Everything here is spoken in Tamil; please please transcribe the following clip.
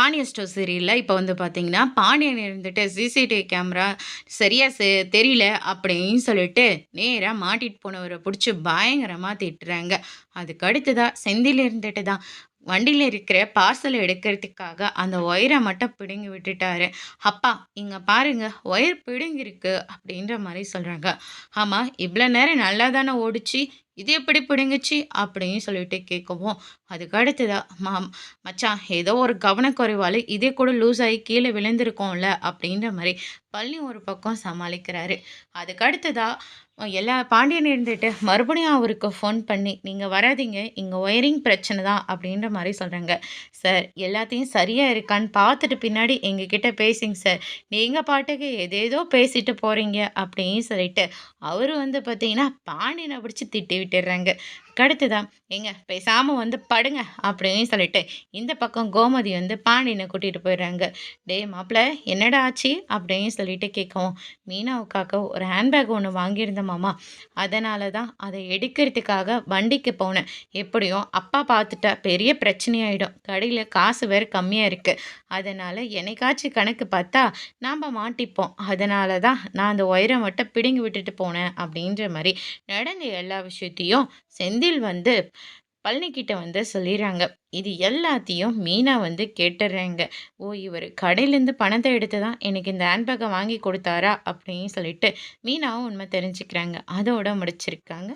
பாண்டியன் ஸ்டோர் சீரியலில் இப்போ வந்து பார்த்தீங்கன்னா பாண்டியன் இருந்துட்டு சிசிடிவி கேமரா சரியாக செ தெரியல அப்படின்னு சொல்லிட்டு நேராக மாட்டிட்டு போனவரை பிடிச்சி பயங்கரமாக திட்டுறாங்க. அதுக்கு அடுத்ததாக செந்தில் இருந்துட்டு தான். வண்டியில் இருக்கிற பார்சல் எடுக்கிறதுக்காக அந்த ஒயரை மட்டும் பிடுங்கி விட்டுட்டாரு. அப்பா இங்கே பாருங்க ஒயர் பிடுங்கிருக்கு அப்படின்ற மாதிரி சொல்கிறாங்க ஆமாம் இவ்வளோ நேரம் நல்லா தானே ஓடிச்சு. இது எப்படி பிடுங்குச்சு? அப்படின்னு சொல்லிட்டு கேட்கவும் அதுக்கு அடுத்ததா? மா மச்சான் ஏதோ ஒரு கவனக்குறைவால் இதே கூட லூஸ் ஆகி கீழே விழுந்திருக்கோம்ல அப்படின்ற மாதிரி பள்ளி ஒரு பக்கம் சமாளிக்கிறாரு. அதுக்கு அடுத்ததா? எல்லா பாண்டியன் இருந்துட்டு மறுபடியும் அவருக்கு ஃபோன் பண்ணி நீங்கள் வராதிங்க இங்கே ஒயரிங் பிரச்சனை தான் அப்படின்ற மாதிரி சொல்கிறாங்க சார் எல்லாத்தையும் சரியாக இருக்கான்னு பார்த்துட்டு பின்னாடி எங்ககிட்ட பேசிங்க சார். நீங்கள் பாட்டுக்கு எதேதோ பேசிட்டு போகிறீங்க அப்படின்னு சொல்லிட்டு அவர் வந்து பார்த்தீங்கன்னா பாண்டியனை பிடிச்சி திட்டி விட்டுடுறாங்க கடுத்துதான். எங்க பேசாமல் வந்து படுங்க அப்படின்னு சொல்லிட்டு இந்த பக்கம் கோமதி வந்து பாண்டியனை கூட்டிகிட்டு போயிடுறாங்க. டே மாப்பிள்ள என்னடா ஆச்சு? அப்படின்னு சொல்லிட்டு கேட்கவும் மீனாவுக்காக ஒரு ஹேண்ட்பேக் ஒன்று வாங்கியிருந்தோமாமா அதனால தான் அதை எடுக்கிறதுக்காக வண்டிக்கு போனேன். எப்படியும் அப்பா பார்த்துட்டா பெரிய பிரச்சனையாயிடும். கடையில் காசு வேறு கம்மியாக இருக்குது அதனால் என்னைக்காச்சும் கணக்கு பார்த்தா நாம் மாட்டிப்போம். அதனால தான் நான் அந்த ஒயரை மட்டும் பிடுங்கி விட்டுட்டு போனேன். அப்படின்ற மாதிரி நடந்த எல்லா விஷயத்தையும் செந்தில் வந்து பழனிக்கிட்ட வந்து சொல்லிடுறாங்க. இது எல்லாத்தையும் மீனா வந்து கேட்டுடுறாங்க. ஓ இவர் கடையிலேருந்து பணத்தை எடுத்து தான் எனக்கு இந்த ஹேண்ட்பேக்கை வாங்கி கொடுத்தாரா அப்படின்னு சொல்லிட்டு மீனாவும் உண்மை தெரிஞ்சுக்கிறாங்க. அதோட முடிச்சிருக்காங்க.